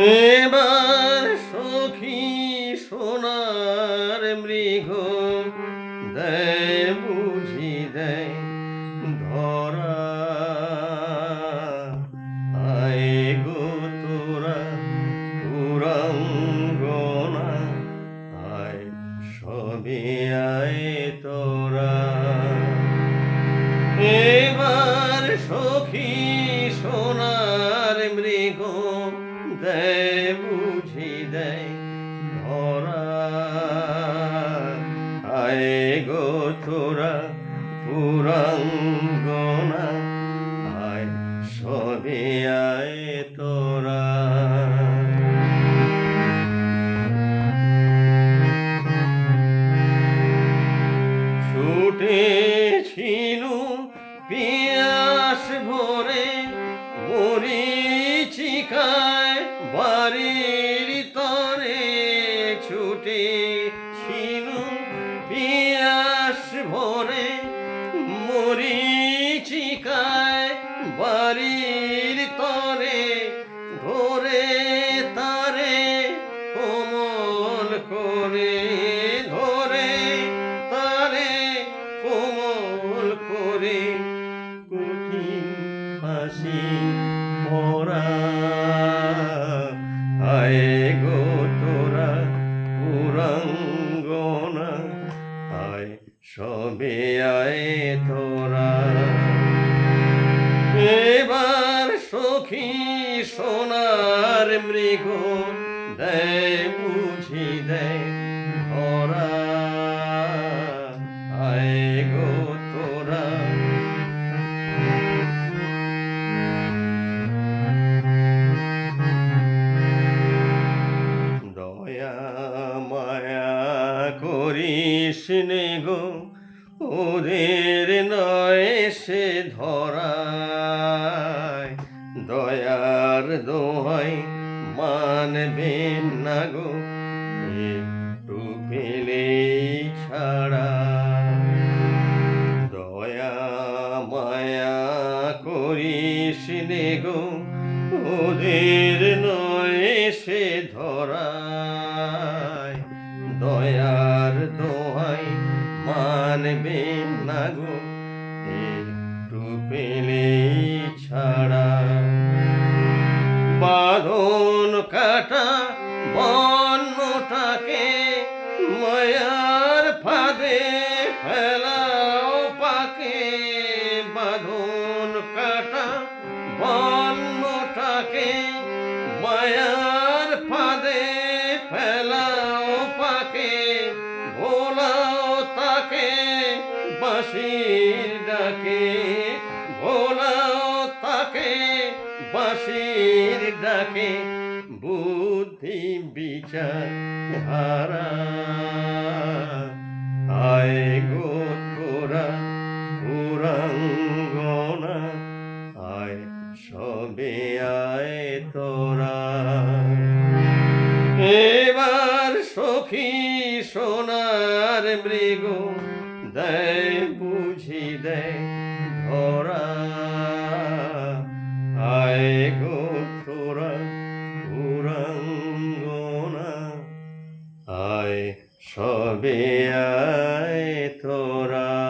এবার সখী সোনার মৃগ দেয়, বুঝি দেয়, ধরা। আয় গো তোরা আয় সবে আয় তোরা। এবার সখী সোনার মৃগ দেয় বুঝি দেয় ধরা। আয় গো তোরা পুরঙ্গনা আয় সবে আয় তোরা। ছুটে ভরে মরিচিকায় বাড়ির তরে ধরে তারে কোমল করে ধরে তারে কোমল করে। কঠিন হাসি মরা সবে আয় তোরা। এবার সখী সোনার মৃগ দেয় বুঝি দেয়। নে ওদের নয় সে ধরায়। দয়ার দোহাই মানবেন না গো, একটু পেলে ছাড়া দয়া, মায়া করিস নে গো, ওদের নয় সে ধরায়। দয়ার দোহাই মানবে না গো একটু পেলে ছাড়া বাঁধন কাটা বন্যটাকে মায়ার তাকে বাঁশির ডাকে ভোলাও তাকে বাঁশির ডাকে বুদ্ধি বিচার হারা সোনার মৃগ দেয় বুঝি দেয় ধরা। আয় গো তোরা পুরাঙ্গনা আয় সবে আয় তোরা।